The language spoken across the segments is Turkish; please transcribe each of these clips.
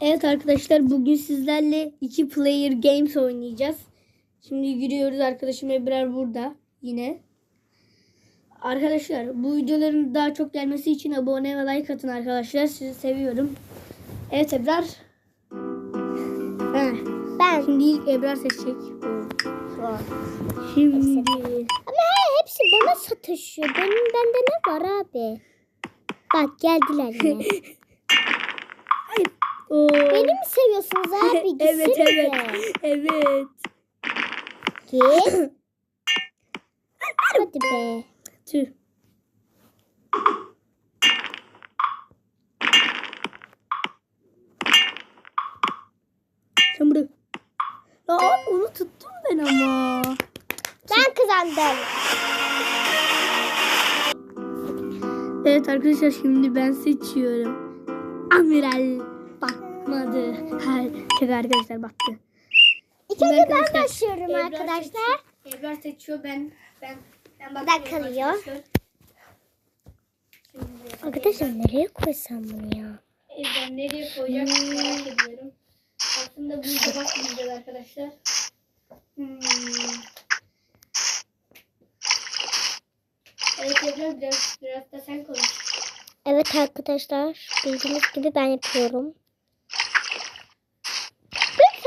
Evet arkadaşlar bugün sizlerle iki player games oynayacağız. Şimdi giriyoruz arkadaşım Ebrar burada yine. Arkadaşlar bu videoların daha çok gelmesi için abone ve like atın arkadaşlar. Sizi seviyorum. Evet Ebrar. Heh. Ben. Şimdi ilk Ebrar seçecek. Şimdi Ama he, hepsi bana sataşıyor. Benim bende ne var abi? Bak geldiler yine. Beni mi seviyorsunuz abi? evet evet. Evet. Git. Hadi be. Tüh. Sen burada. Ya abi onu tuttum ben ama. Ben kazandım. Evet arkadaşlar şimdi ben seçiyorum. Amiral bakmadı. Hayır. Şaka arkadaşlar baktı. İlk önce ben başlıyorum Ebrar arkadaşlar. seçiyor. Ebrar seçiyor ben ben ben Ben kalıyor. Arkadaşlar nereye koysam bunu ya? Evden nereye koyacak merak ediyorum. Aslında burada bakmayacağız arkadaşlar. Hmm. Evet Ebrar biraz, biraz da sen konuş. Evet arkadaşlar bildiğiniz gibi ben yapıyorum. Bir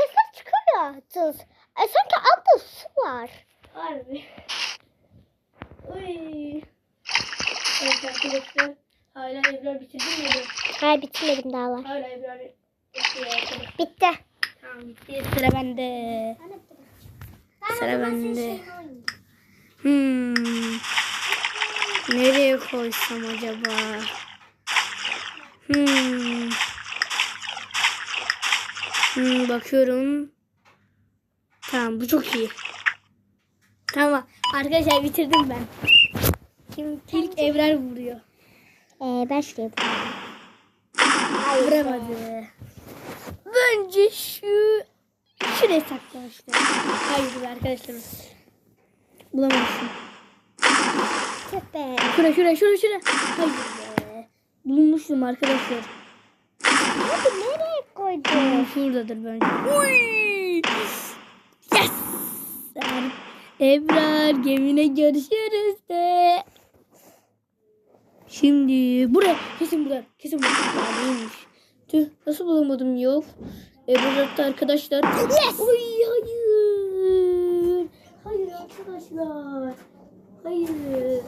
Tuz. E, sanki altta su var. Harbi. Uy. Evet arkadaşlar. Hala Ebrar bitirdin mi? Hayır bitirmedim daha var. Hala bitiyor arkadaşlar. Bitti. Tamam bitti. Sıra bende. Sıra bende. Hmm. Nereye koysam acaba? Hmm. Hmm, bakıyorum. Tamam bu çok iyi. Tamam arkadaşlar bitirdim ben. Şimdi ilk Evrer vuruyor. Ee, ben şuraya. Vuramadı. Bence şu şuraya saklamışlar. Hayır arkadaşlar. Bulamazsın. Be. Şura şura şura şura. Hayır be. Bulmuştum arkadaşlar. Hadi nereye koydun? Şuradadır bence. Uy! Er- Ebrar gemine görüşürüz de. Şimdi buraya kesin burada kesin burada Ya değilmiş. Tüh nasıl bulamadım yok. Ebrar arkadaşlar. Yes! Oy hayır. Hayır arkadaşlar. Hayır.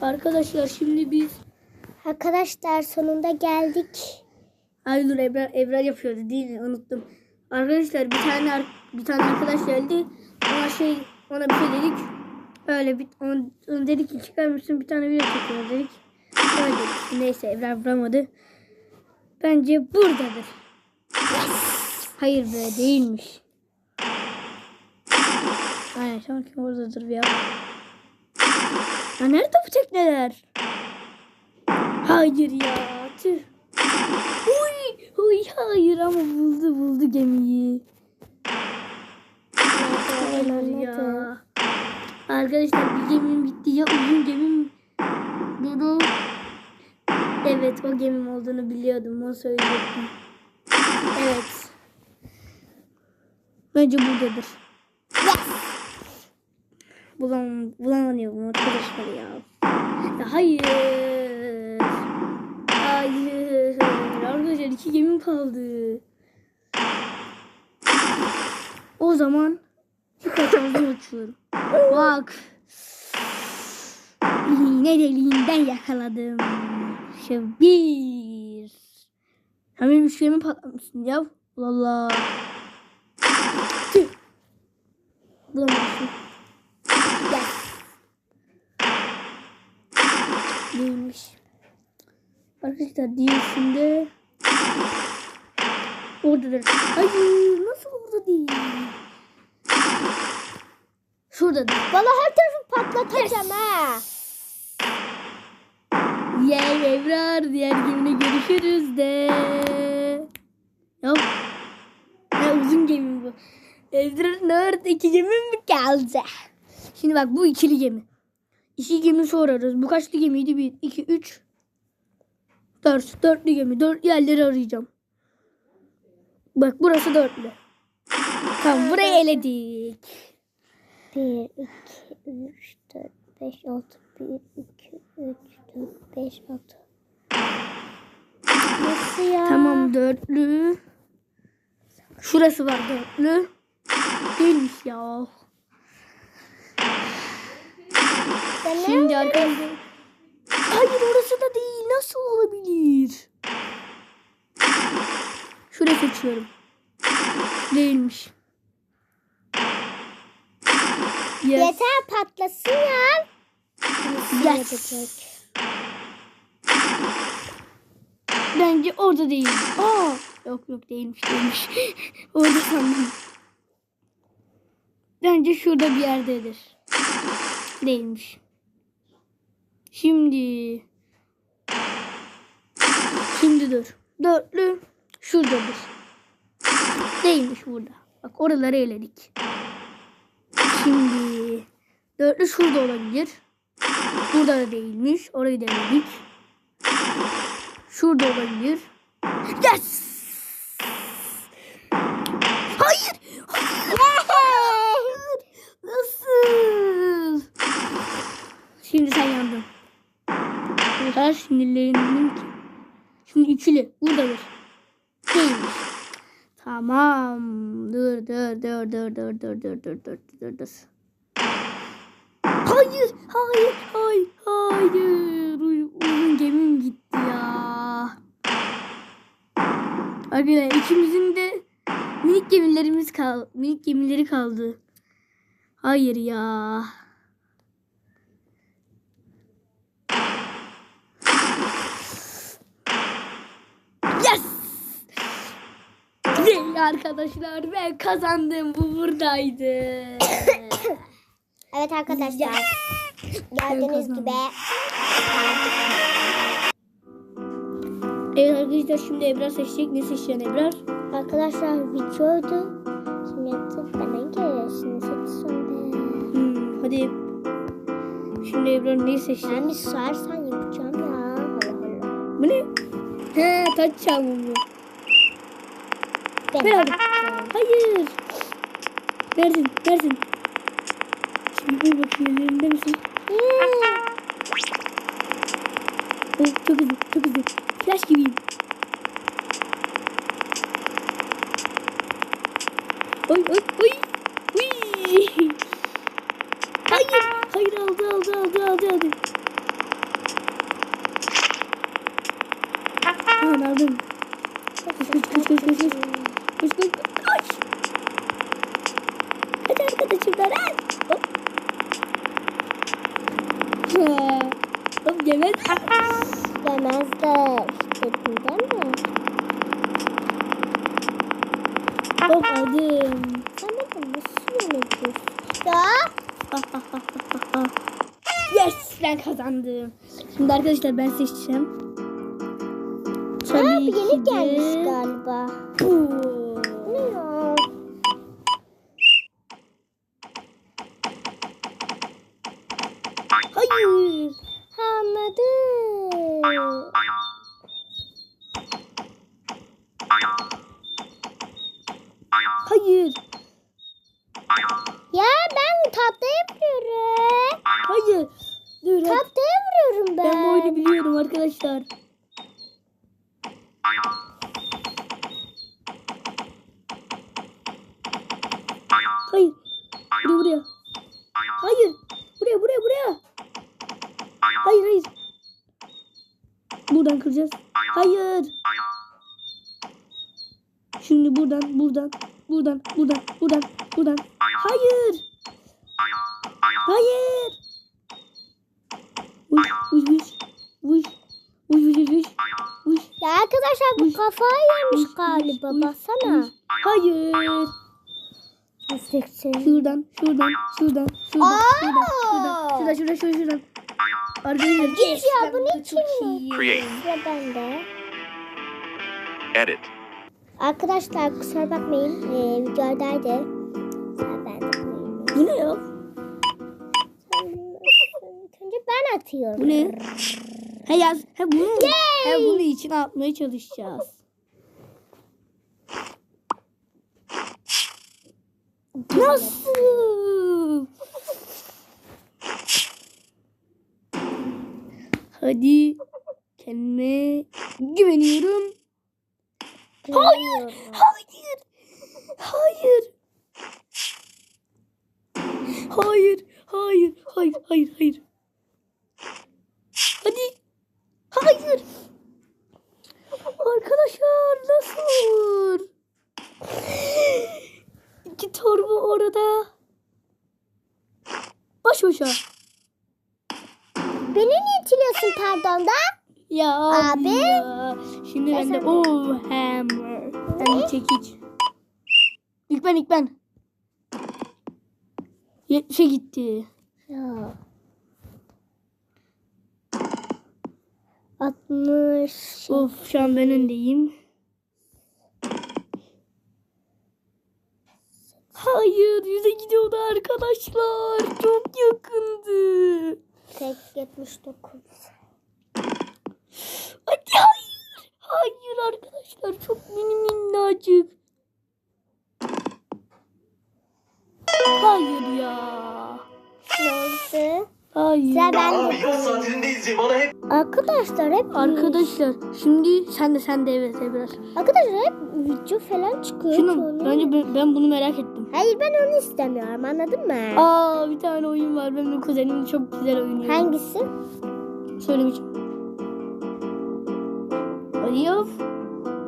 Arkadaşlar şimdi biz Arkadaşlar sonunda geldik. Ay dur Ebrar, Ebrar yapıyordu değil mi? Unuttum. Arkadaşlar bir tane bir tane arkadaş geldi. Ona şey ona bir şey dedik. Öyle bir ona, ona dedik ki çıkar mısın bir tane video çekiyor dedik. Öyle dedik. Neyse Ebrar vuramadı. Bence buradadır. Hayır be değilmiş. Aynen sanki oradadır ya. Ya nerede bu tekneler? Hayır ya. Tüh. Hayır ama buldu buldu gemiyi. Hayır ya. Arkadaşlar bir gemim bitti ya uzun gemim dedi. Evet o gemim olduğunu biliyordum onu söyleyecektim. Evet. Bence buradadır. Bulam, bulamıyorum arkadaşlar ya. Hayır. Kaldı. O zaman birkaç havuzda uçuyorum. Bak. İğne deliğinden yakaladım. Şu bir. Hemen üç gemim patlamışsın ya. Tüh. Bulamamışsın. Gel. Neymiş? Arkadaşlar diğerisinde oradadır. Hayır nasıl orada değil? Şuradadır. Valla her tarafı patlatacağım ha. Yey Ebrar diğer gemine görüşürüz de. Yok. Ya uzun gemi bu. Ebrar nerede iki gemi mi kaldı? Şimdi bak bu ikili gemi. İki gemi sorarız. Bu kaçlı gemiydi? Bir, iki, üç, Dört. Dörtlü gemi. Dört yerleri arayacağım. Bak burası dörtlü. Tamam burayı eledik. 1, 2, 3, 4, 5, 6. 1, 2, 3, 4, 5, 6. Nasıl ya? Tamam dörtlü. Şurası var dörtlü. Değilmiş ya. Şimdi arkadaşlar. Hayır orası da değil. Nasıl olabilir? Şurayı seçiyorum. Değilmiş. Yes. Yeter patlasın ya. Yes. yapacak? Bence orada değil. Aa, yok yok değilmiş değilmiş. orada sandım. Bence şurada bir yerdedir. Değilmiş. Şimdi. Şimdi dur. Dörtlü şuradadır. Değilmiş burada. Bak oraları eledik. Şimdi dörtlü şurada olabilir. Burada da değilmiş. Orayı da eledik. Şurada olabilir. Yes! Hayır! Hayır! Nasıl? Şimdi sen yandın. Kadar sinirlendim. Şimdi ikili. Buradadır. Tamam. Dur dur dur dur dur dur dur dur dur dur dur. Hayır, hayır, hayır, hayır. Uy- Uzun gemim gitti ya. Arkadaşlar ikimizin de minik gemilerimiz kal minik gemileri kaldı. Hayır ya. Yes! Arkadaşlar ben kazandım. Bu buradaydı. Evet arkadaşlar. Gördüğünüz gibi. evet arkadaşlar şimdi Ebrar seçecek. Ne seçeceksin Ebrar? Arkadaşlar videoydu. Şimdi yaptık. Bana gelirsin. Seçsin be. Hmm, hadi. Şimdi Ebrar neyi seçecek? Ben bir sorarsan yapacağım ya. Allah Allah. Bu ne? He taç. Ben Ver abi. Hayır. Verdin, verdin. Şimdi bir bakayım ellerinde misin? Oh, çok hızlı, çok hızlı. Flash gibiyim. Oy, oy, Hop aldım. Sen bakın nasıl yönetiyorsun? Ya. Bak bak. Yes ben kazandım. Şimdi arkadaşlar ben seçeceğim. Tabii Aa, bir gelmiş galiba. Puh. Hayır. Ya ben tahtaya vuruyorum. Hayır. Dur. Tahtaya vuruyorum ben. Ben bu oyunu biliyorum arkadaşlar. Hayır. Buraya buraya. Hayır. Buraya buraya buraya. Hayır hayır. Buradan kıracağız. Hayır. Şimdi buradan buradan buradan, buradan, buradan, buradan. Hayır. Hayır. Vuş, vuş, vuş. Vuş, vuş, vuş, vuş. vuş. Ya arkadaşlar bu kafayı yemiş galiba. Vuş, Baksana. Vuş. Hayır. Şey. Şuradan, şuradan, şuradan, şuradan, şuradan, şuradan, şuradan, şuradan, şuradan, şuradan. Arkadaşlar. Git ya bu ne kim? Create. Ya ben de. Edit. Arkadaşlar kusura bakmayın. Ee, videodaydı. Bu ne ya? Önce ben atıyorum. Bu ne? He yaz. He bunu, he bunu içine atmaya çalışacağız. Nasıl? Hadi kendime güveniyorum. Hayır, hayır, hayır. Hayır, hayır, hayır, hayır, hayır. Hadi. Hayır. Arkadaşlar nasıl olur? İki torba orada. Baş başa. Beni niye itiliyorsun pardon da? Ya abi. Ya. Şimdi ben de o hammer. Ben de çekiç. İlk ben ilk ben. 70'e gitti. Ya. 60. Of şu an ben öndeyim. Hayır yüze gidiyordu arkadaşlar. Çok yakındı. Tek 79. Hadi hayır. Hayır arkadaşlar çok mini minnacık. Hayır ya. Oldu? Hayır. Sıra bende. Abi yaz bana hep Arkadaşlar hep Arkadaşlar şimdi sen de sen de evet Ebrar. Arkadaşlar hep video falan çıkıyor. Şunu Sonra- bence ben, ben bunu merak ettim. Hayır ben onu istemiyorum anladın mı? Aa bir tane oyun var. Benim kuzenim çok güzel oynuyor. Hangisi? Söylemeyeceğim. Ya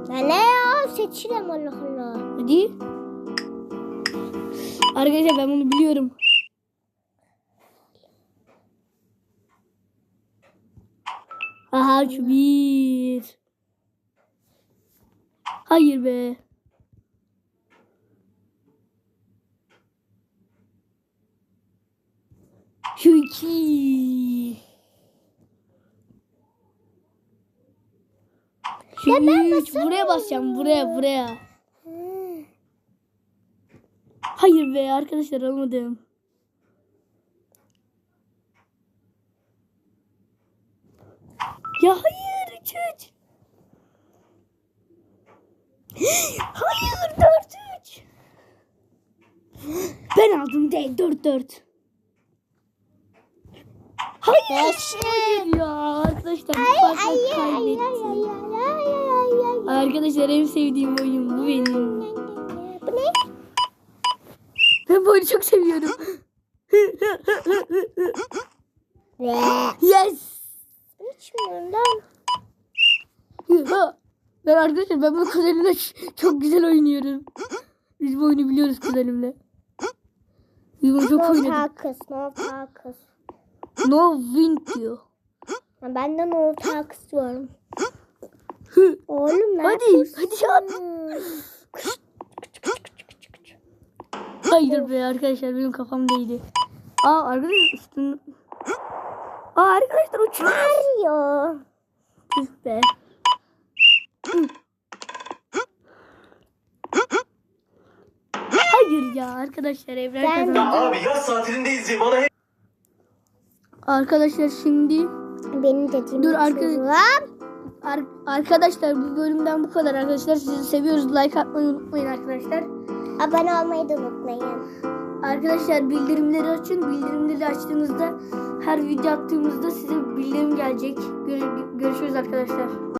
ne ya seçiyorum Allah Allah. Hadi. Arkadaşlar ben bunu biliyorum. Aha şu bir. Hayır be. Şu iki. Şu üç. Buraya basacağım. Buraya buraya. Hayır be arkadaşlar almadım. Ya hayır üç üç. Hayır dört üç. Ben aldım değil dört dört. Hayır. Hayır ya arkadaşlar. Ay ay ay. Arkadaşlar en sevdiğim oyun bu benim. Bu ne? Ben bu oyunu çok seviyorum. Yes. içmiyorum lan. Ben arkadaşlar ben bu kuzenimle çok güzel oynuyorum. Biz bu oyunu biliyoruz kuzenimle. Biz bunu çok oynadık. takas, no takas. No win diyor. Ben de no takas diyorum. Hı. Oğlum ne Hadi yapıyorsun? hadi at. Hayır be arkadaşlar benim kafam değdi. Aa arkadaşlar üstün. Aa arkadaşlar uçuyor. Mario. Tüh be. Hayır ya arkadaşlar Evren kazandı. abi yaz tatilindeyiz diye bana hep Arkadaşlar şimdi Benim dediğim Dur, arkadaş- açıyorum. ar- arkadaşlar bu bölümden bu kadar arkadaşlar. Sizi seviyoruz. Like atmayı unutmayın arkadaşlar. Abone olmayı da unutmayın. Arkadaşlar bildirimleri açın. Bildirimleri açtığınızda her video attığımızda size bildirim gelecek. Gör- görüşürüz arkadaşlar.